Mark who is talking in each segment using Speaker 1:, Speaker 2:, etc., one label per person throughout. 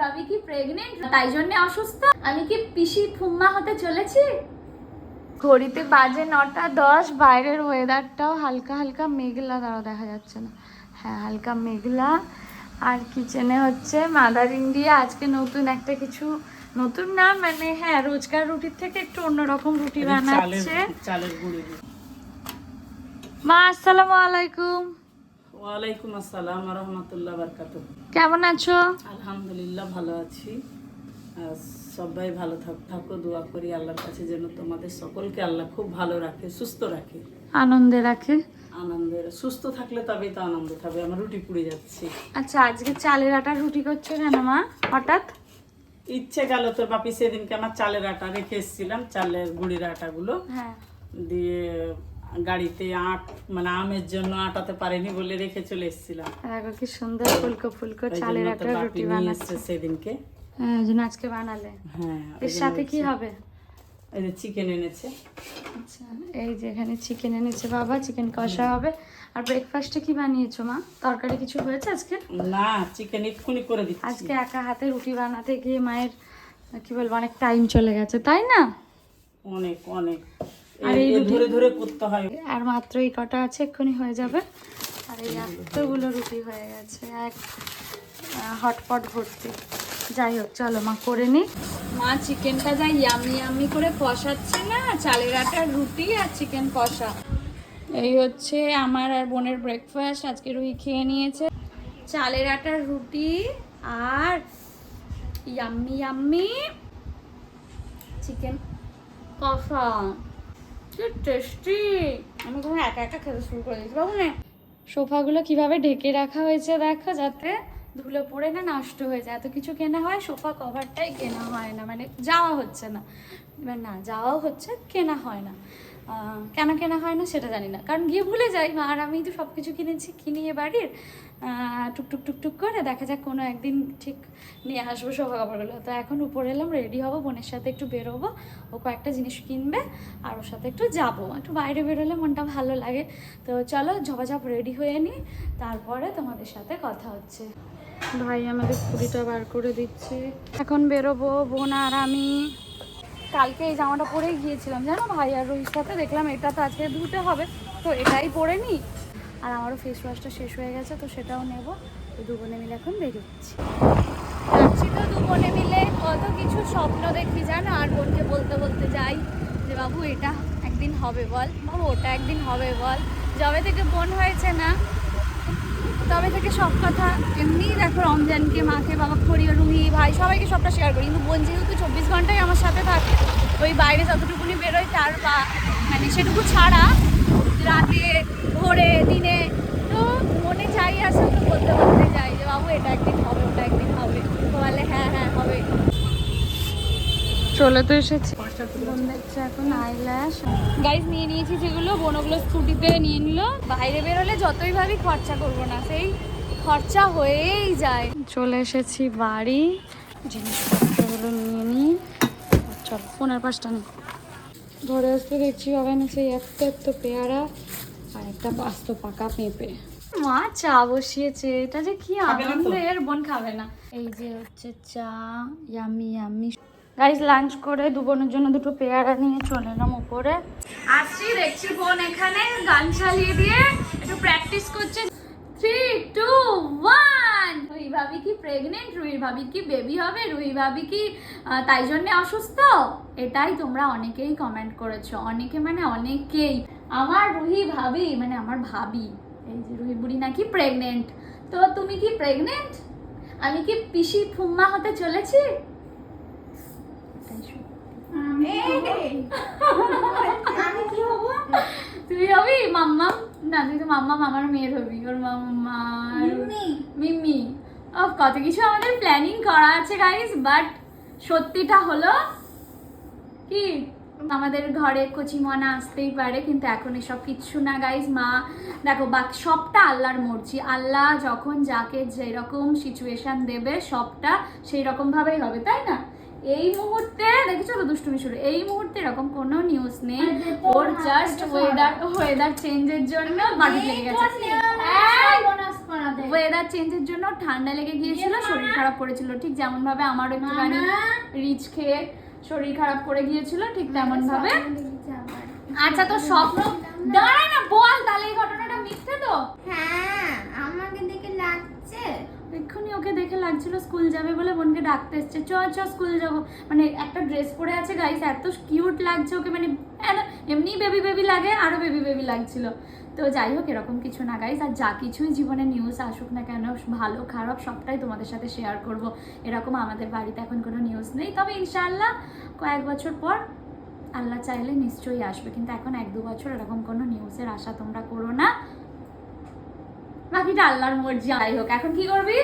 Speaker 1: ভাবি কি প্রেগনেন্ট তাই জন্য অসুস্থ? আমি কি পিসি ফুম্মা হতে চলেছি? ঘড়িতে বাজে নটা দশ বাইরের ওয়েদারটাও হালকা হালকা মেঘলা দাঁড়া দেখা যাচ্ছে না। হ্যাঁ হালকা মেঘলা। আর কিচেনে হচ্ছে মাদার ইন্ডিয়া আজকে নতুন একটা কিছু নতুন না মানে হ্যাঁ রোজকার রুটির থেকে একটু অন্যরকম রুটি বানাচ্ছে।
Speaker 2: চালের
Speaker 1: মা আসসালামু আলাইকুম।
Speaker 2: ওয়ালাইকুম আসসালাম রহমতুল্লাহ বারকাত
Speaker 1: কেমন আছো?
Speaker 2: আলহামদুলিল্লাহ ভালো আছি। সবাই ভালো থাক থাকো দোয়া করি আল্লাহর কাছে যেন তোমাদের সকলকে আল্লাহ খুব ভালো রাখে সুস্থ রাখে।
Speaker 1: আনন্দে রাখে?
Speaker 2: আনন্দের সুস্থ থাকলে তবেই তো আনন্দ থাকবে আমার রুটি পুড়ে যাচ্ছে।
Speaker 1: আচ্ছা আজকে চালের আটা রুটি করছ কেন মা হঠাৎ?
Speaker 2: ইচ্ছে গেল তোর বাপি সেদিনকে আমার চালের আটা রেখে এসেছিলাম চালের গুঁড়ির আটাগুলো
Speaker 1: হ্যাঁ।
Speaker 2: দিয়ে গাড়িতে আট মানে আমের জন্য আটাতে পারেনি বলে রেখে চলে এসেছিলাম।
Speaker 1: দেখো কি সুন্দর ফুলকো ফুলকো চালের
Speaker 2: বাপি
Speaker 1: রুটি বানাচ্ছে।
Speaker 2: সেদিনকে।
Speaker 1: হ্যাঁ ওই জন্য আজকে বানালে।
Speaker 2: হ্যাঁ
Speaker 1: এর সাথে কি হবে?
Speaker 2: এই যে চিকেন এনেছে।
Speaker 1: আচ্ছা এই যে এখানে চিকেন এনেছে বাবা চিকেন কষা হবে। আর ব্রেকফাস্টে কি বানিয়েছো মা? তরকারি কিছু হয়েছে আজকে?
Speaker 2: না চিকেন এক্ষুনি করে দিচ্ছি।
Speaker 1: আজকে একা হাতে রুটি বানাতে গিয়ে মায়ের কি বলব অনেক টাইম চলে গেছে তাই না?
Speaker 2: অনেক অনেক।
Speaker 1: আর এই
Speaker 2: ধরে ধরে করতে হয়।
Speaker 1: আর মাত্র এই কটা আছে এক্ষুনি হয়ে যাবে। আর এই এতগুলো রুটি হয়ে গেছে এক হটপট ভর্তি। যাই হোক চলো মা করে নি। মা চিকেনটা যা ইয়ামি ইয়ামি করে কষাচ্ছে না? চালের আটার রুটি আর চিকেন কষা। এই হচ্ছে আমার আর বোনের ব্রেকফাস্ট আজকে রুই খেয়ে নিয়েছে। চালের আটার রুটি আর ইয়াম্মি ইয়াম্মি চিকেন কষা। কি টেস্টি আমি কোনো একা একা খেতে শুরু করে দিয়েছি। বাবু না সোফাগুলো কীভাবে ঢেকে রাখা হয়েছে দেখো যাতে ধুলো পড়ে না নষ্ট হয়ে যায়। এত কিছু কেনা হয় সোফা কভারটাই কেনা হয় না। মানে যাওয়া হচ্ছে না। এবার না যাওয়াও হচ্ছে কেনা হয় না। কেন কেনা হয় না সেটা জানি না। কারণ গিয়ে ভুলে যাই আর আমি তো সব কিছু কিনেছি, কিনি এ বাড়ির টুকটুক টুকটুক করে দেখা যাক কোনো একদিন ঠিক নিয়ে আসব সোফা কাপড়গুলো তো এখন উপরে এলাম রেডি হব, বোনের সাথে একটু বেরোবো, ও কয়েকটা জিনিস কিনবে, আর ওর সাথে একটু যাব। একটু বাইরে বেরোলে মনটা ভালো লাগে। তো চলো ঝপাঝপ রেডি হয়ে নিই, তারপরে তোমাদের সাথে কথা হচ্ছে। ভাই আমাদের কুড়িটা বার করে দিচ্ছে। এখন বেরোবো বোন আর আমি। কালকে এই জামাটা পরে গিয়েছিলাম, জানো ভাই? আর রোহিত সাথে দেখলাম এটা তো আজকে ধুতে হবে, তো এটাই পরে নিই আর আমারও ফেস ওয়াশটা শেষ হয়ে গেছে, তো সেটাও নেব। তো দু বোনে মিলে এখন বেরোচ্ছি। যাচ্ছি তো দু বোনে মিলে, কত কিছু স্বপ্ন দেখি, জানো? আর বোনকে বলতে বলতে যাই যে, বাবু, এটা একদিন হবে বল। বাবু, ওটা একদিন হবে বল। যবে থেকে বোন হয়েছে না তবে থেকে সব কথা এমনি দেখো রমজানকে, মাকে, বাবা, খড়ি, রুহি, ভাই, সবাইকে সবটা শেয়ার করি। কিন্তু বোন যেহেতু চব্বিশ ঘন্টাই আমার সাথে থাকে, ওই বাইরে যতটুকুনি বেরোয় তার বা মানে সেটুকু ছাড়া রাতে, ভোরে, দিনে, তো মনে চাই আসলে তো বলতে বলতে যাই যে, বাবু, এটা একদিন হবে তো বলে হ্যাঁ হ্যাঁ হবে চলে তো এসেছি। এখন আইল্যাশ গাইজ নিয়ে নিয়েছি যেগুলো বোন ওগুলো স্কুটিতে নিয়ে নিল। বাইরে বেরোলে যতই ভাবি খরচা করব না সেই খরচা হয়েই যায়। চলে এসেছি বাড়ি। জিনিসপত্রগুলো নিয়ে নিই চল ফোনের পাশটা নিই ঘরে আসতে দেখছি ওখানে সেই একটা একটা পেয়ারা আর একটা আস্ত পাকা পেঁপে। মা চা বসিয়েছে। এটা যে কি
Speaker 2: খাবে না তো?
Speaker 1: আনন্দ এর বোন খাবে না। এই যে হচ্ছে চা ইয়ামি ইয়ামি গাইজ লাঞ্চ করে দু বোনের জন্য দুটো পেয়ারা নিয়ে চলে এলাম উপরে। আসছি, দেখছি বোন এখানে, গান চালিয়ে দিয়ে একটু প্র্যাকটিস করছে। থ্রি টু ওয়ান রুহি ভাবি কি প্রেগনেন্ট রুহি ভাবি কি বেবি হবে? রুহি ভাবি কি তাই জন্যে অসুস্থ? এটাই তোমরা অনেকেই কমেন্ট করেছ। অনেকে মানে অনেকেই। আমার রুহি ভাবি মানে আমার ভাবি, এই যে রুহি বুড়ি নাকি প্রেগনেন্ট তো তুমি কি প্রেগনেন্ট আমি কি পিসি ফুম্মা হতে চলেছি।
Speaker 3: আমি কি হব?
Speaker 1: তুই হবি মাম্মা? না তুই তো মাম্মা মামার মেয়ের হবি। ওর মাম্মা।
Speaker 3: মিম্মি।
Speaker 1: মিম্মি কত কিছু আমাদের প্ল্যানিং করা আছে গাইস বাট সত্যিটা হলো কি? আমাদের ঘরে কচিমনা আসতেই পারে কিন্তু এখন এসব কিচ্ছু না গাইজ মা। দেখো বাকি সবটা আল্লাহর মর্জি। আল্লাহ যখন যাকে যেরকম সিচুয়েশন দেবে সবটা সেই রকম ভাবেই হবে তাই না? এই মুহূর্তে দেখেছ তো দুষ্টুমি শুরু? এই মুহূর্তে এরকম কোনো নিউজ নেই। ওর জাস্ট ওয়েদার ওয়েদার চেঞ্জের জন্য বাড়ি লেগে গেছে। এই, ওয়েদার চেঞ্জের জন্য ঠান্ডা লেগে গিয়েছিল শরীর খারাপ করেছিল। ঠিক যেমন ভাবে আমারও একটুখানি রিচ খেয়ে শরীর খারাপ করে গিয়েছিল ঠিক তেমন ভাবে আচ্ছা তো স্বপ্ন দাঁড়ায় না বল তাহলে এই ঘটনাটা মিথ্যে তো?
Speaker 3: হ্যাঁ আমাকে দেখে লাগছে
Speaker 1: ওকে দেখে লাগছিল স্কুল যাবে বলে বোনকে ডাকতে এসছে। চ চ, স্কুল যাব। মানে একটা ড্রেস পরে আছে গাইস এত কিউট লাগছে ওকে। মানে এমনি বেবি বেবি লাগে, আরও বেবি বেবি লাগছিল। তো যাই হোক, এরকম কিছু না গাইস আর যা কিছুই জীবনে নিউজ আসুক না কেন, ভালো, খারাপ, সবটাই তোমাদের সাথে শেয়ার করব। এরকম আমাদের বাড়িতে এখন কোনো নিউজ নেই। তবে ইনশাআল্লাহ কয়েক বছর পর আল্লাহ চাইলে নিশ্চয়ই আসবে। কিন্তু এখন এক, দু বছর এরকম কোনো নিউজের আশা তোমরা করো না। বাকিটা আল্লাহর মর্জি। যাই হোক, এখন কি করবি?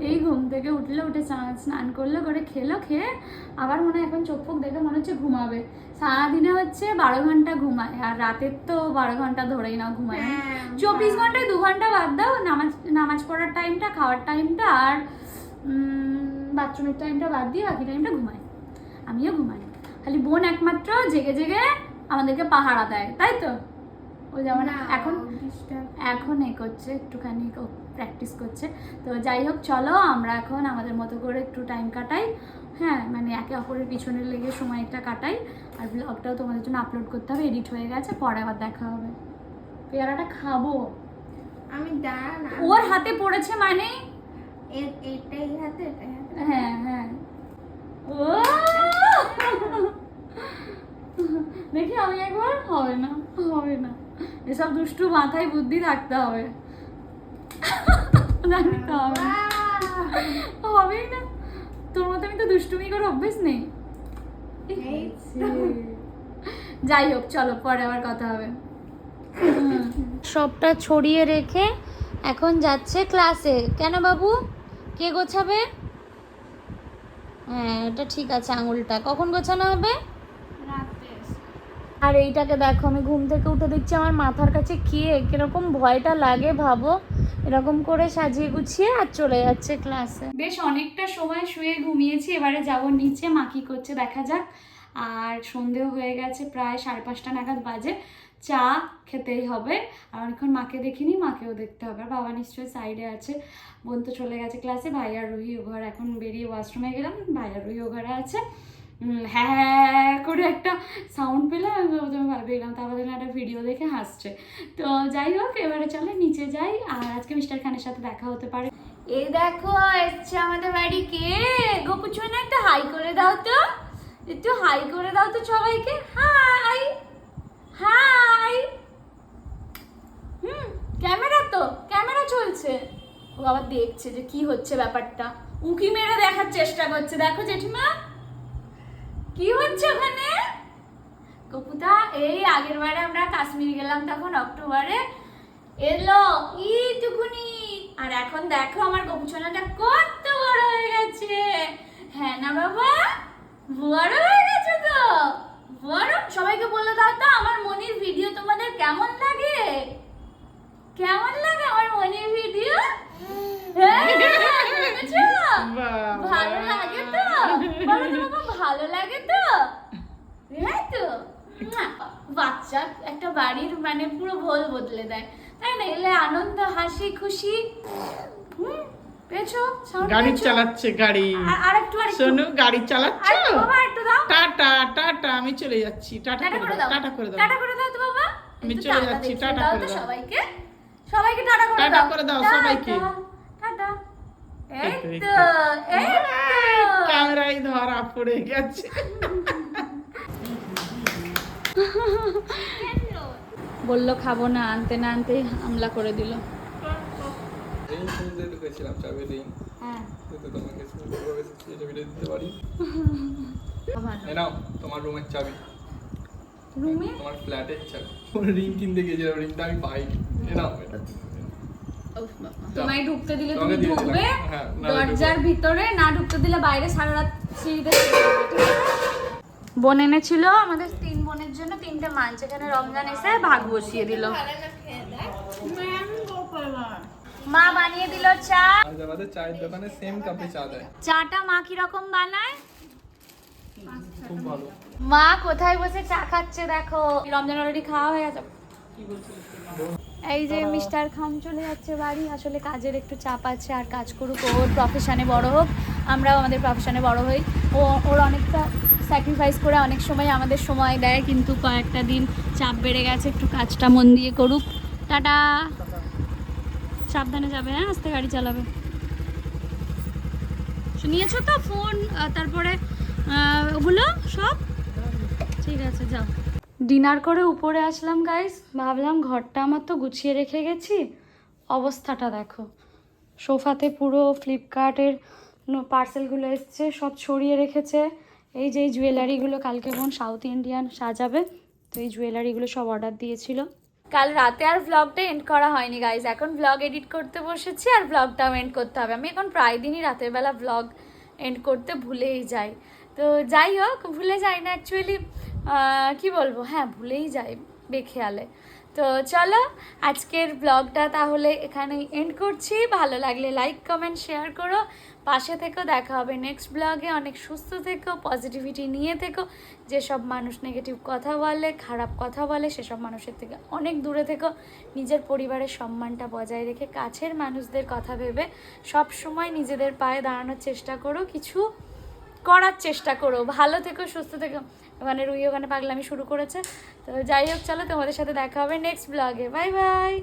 Speaker 1: এই ঘুম থেকে উঠলে উঠে স্নান- স্নান করল করে খেলো খেয়ে আবার মনে হয় এখন চোখ ফোক দেখে মনে হচ্ছে ঘুমাবে। সারাদিনে হচ্ছে বারো ঘণ্টা ঘুমায় আর রাতের তো বারো ঘণ্টা ধরেই নাও ঘুমায়।
Speaker 3: হ্যাঁ,
Speaker 1: চব্বিশ ঘন্টায় দু ঘণ্টা বাদ দাও নামাজ নামাজ পড়ার টাইমটা খাওয়ার টাইমটা আর বাথরুমের টাইমটা বাদ দিয়ে বাকি টাইমটা ঘুমায়। আমিও ঘুমাই। খালি বোন একমাত্র জেগে জেগে আমাদেরকে পাহারা দেয় তাই তো? ও যেমন এখন এখন এ করছে একটুখানি প্র্যাকটিস করছে। তো যাই হোক চলো আমরা এখন আমাদের মতো করে একটু টাইম কাটাই। হ্যাঁ মানে একে অপরের পিছনে লেগে সময়টা কাটাই। আর ব্লগটাও তোমাদের জন্য আপলোড করতে হবে এডিট হয়ে গেছে পরে আবার দেখা হবে। পেয়ারাটা খাব।
Speaker 3: আমি দাঁড়ান
Speaker 1: ওর হাতে পড়েছে মানে?
Speaker 3: এটাই হাতে।
Speaker 1: হ্যাঁ হ্যাঁ। ও! দেখি আমি একবার হবে না হবে না। এসব দুষ্টু মাথায় বুদ্ধি থাকতে হবে। জানি তো হবে না। হবেই না তোর মতো আমি তো দুষ্টুমি করে অভ্যেস নেই। যাই হোক চলো পরে আবার কথা হবে। সবটা ছড়িয়ে রেখে এখন যাচ্ছে ক্লাসে। কেন বাবু? কে গোছাবে? হ্যাঁ এটা ঠিক আছে আঙুলটা। কখন গোছানো হবে? আর এইটাকে দেখো, আমি ঘুম থেকে উঠে দেখছি আমার মাথার কাছে কি কীরকম ভয়টা লাগে ভাবো। এরকম করে সাজিয়ে গুছিয়ে আর চলে যাচ্ছে ক্লাসে বেশ অনেকটা সময় শুয়ে ঘুমিয়েছি, এবারে যাব নিচে, মা কি করছে দেখা যাক। আর সন্ধেও হয়ে গেছে প্রায় সাড়ে পাঁচটা নাগাদ বাজে, চা খেতেই হবে। আর অনেকক্ষণ মাকে দেখিনি, মাকেও দেখতে হবে। আর বাবা নিশ্চয়ই সাইডে আছে। বোন তো চলে গেছে ক্লাসে ভাই আর রুহি ও ঘর, এখন বেরিয়ে ওয়াশরুমে গেলাম ভাই রুহি ও ঘরে আছে। হ্যাঁ হ্যাঁ করে একটা সাউন্ড পেলে আমি প্রথমে ভাবে গেলাম তারপর দেখলাম একটা ভিডিও দেখে হাসছে। তো যাই হোক, এবারে চলে নিচে যাই আর আজকে মিস্টার খানের সাথে দেখা হতে পারে। এই দেখো, এসছে আমাদের বাড়ি কে? গোপু না একটু হাই করে দাও তো। একটু হাই করে দাও তো সবাইকে। হাই হাই হুম, ক্যামেরা তো, ক্যামেরা চলছে। ও আবার দেখছে যে কি হচ্ছে ব্যাপারটা। উকি মেরে দেখার চেষ্টা করছে। দেখো জেঠিমা। কি হচ্ছে ওখানে? কপুতা, এই আগের বারে আমরা কাশ্মীর গেলাম তখন, অক্টোবরে। এলো ইটুকুনি আর এখন দেখো আমার গপুছনাটা কত বড় হয়ে গেছে। হ্যাঁ না বাবা? বড় হয়ে গেছে তো। বড়? সবাইকে বলে দাও তো আমার মনির ভিডিও তোমাদের কেমন লাগে? কেমন লাগে আমার মনির ভিডিও? হ্যাঁ ভালো লাগে তো? বলো তো ভালো লাগে তো? হ্যাঁ তো? বাচ্চা একটা বাড়ির মানে পুরো ভোল বদলে দেয়। তাই না? এলে আনন্দ হাসি খুশি।
Speaker 4: গাড়ি চালাচ্ছে গাড়ি।
Speaker 1: আর- আর একটু আর
Speaker 4: সোনু গাড়ি চালাচ্ছ?
Speaker 1: আরেকটু বাবা একটু দাও।
Speaker 4: টাটা টাটা আমি চলে যাচ্ছি। টাটা করে
Speaker 1: করে
Speaker 4: দাও
Speaker 1: দাও।
Speaker 4: টাটা করে দাও।
Speaker 1: টাটা করে দাও তো বাবা।
Speaker 4: আমি চলে যাচ্ছি, টাটা করে দাও।
Speaker 1: সবাইকে। টাটা করে দাও
Speaker 4: সবাইকে।
Speaker 1: টাটা এই
Speaker 4: তো, এই ধরা পড়ে গেছে।
Speaker 1: বলল খাব না আনতে না আনতে হামলা করে দিল। হ্যাঁ।
Speaker 5: তোমার রুমের চাবি।
Speaker 1: রুমে
Speaker 5: তোমার ফ্ল্যাটের চাবি। রিং কিনতে গিয়েছিলাম রিংটা আমি পাইনি। এ নাও এটা।
Speaker 1: তোমায় ঢুকতে দিলে তুমি। ঢুকবে।
Speaker 5: হ্যাঁ,
Speaker 1: দরজার ভিতরে না ঢুকতে দিলে বাইরে সারা রাত সিঁড়িতে? বোন এনেছিল আমাদের তিন বোনের জন্য তিনটে মাছ এখানে রমজান এসে ভাগ বসিয়ে দিল। মা বানিয়ে দিল চা।
Speaker 5: আমাদের চায়ের দোকানে সেম কাপে চা দেয়।
Speaker 1: চাটা মা কীরকম বানায়?
Speaker 5: খুব ভালো।
Speaker 1: মা কোথায় বসে চা খাচ্ছে দেখো। রমজান অলরেডি খাওয়া হয়ে গেছে। এই যে মিস্টার খান চলে যাচ্ছে বাড়ি। আসলে কাজের একটু চাপ আছে আর কাজ করুক ওর প্রফেশনে বড় হোক আমরাও আমাদের প্রফেশনে বড় হই। ও ওর অনেকটা স্যাক্রিফাইস করে অনেক সময় আমাদের সময় দেয় কিন্তু কয়েকটা দিন চাপ বেড়ে গেছে একটু কাজটা মন দিয়ে করুক। টাটা। সাবধানে যাবে হ্যাঁ? আস্তে গাড়ি চালাবে। নিয়েছো তো ফোন? তারপরে ওগুলো সব? ঠিক আছে যাও। ডিনার করে উপরে আসলাম গাইস ভাবলাম ঘরটা আমার তো গুছিয়ে রেখে গেছি। অবস্থাটা দেখো। সোফাতে পুরো ফ্লিপকার্টের পার্সেলগুলো এসছে, সব ছড়িয়ে রেখেছে। এই যে জুয়েলারিগুলো কালকে বোন সাউথ ইন্ডিয়ান সাজাবে, তো এই জুয়েলারিগুলো সব অর্ডার দিয়েছিল। কাল রাতে আর ব্লগটা এন্ড করা হয়নি গাইজ এখন ব্লগ এডিট করতে বসেছি আর ব্লগটাও এন্ড করতে হবে। আমি এখন প্রায় দিনই রাতের বেলা ব্লগ এন্ড করতে ভুলেই যাই। তো যাই হোক, ভুলে যাই না অ্যাকচুয়ালি কি বলব? হ্যাঁ ভুলেই যাই বেখেয়ালে। তো চলো, আজকের ব্লগটা তাহলে এখানেই এন্ড করছি। ভালো লাগলে লাইক কমেন্ট শেয়ার করো। পাশে থেকো দেখা হবে নেক্সট ব্লগে অনেক সুস্থ থেকো পজিটিভিটি নিয়ে থেকো। যেসব মানুষ নেগেটিভ কথা বলে, খারাপ কথা বলে, সেসব মানুষের থেকে অনেক দূরে থেকো। নিজের পরিবারের সম্মানটা বজায় রেখে কাছের মানুষদের কথা ভেবে সব সময় নিজেদের পায়ে দাঁড়ানোর চেষ্টা করো। কিছু করার চেষ্টা করো। ভালো থেকো, সুস্থ থেকো। ওখানে রুই, ওখানে পাগলামি শুরু করেছে। তো যাই হোক, চলো তোমাদের সাথে দেখা হবে নেক্সট ব্লগে বাই বাই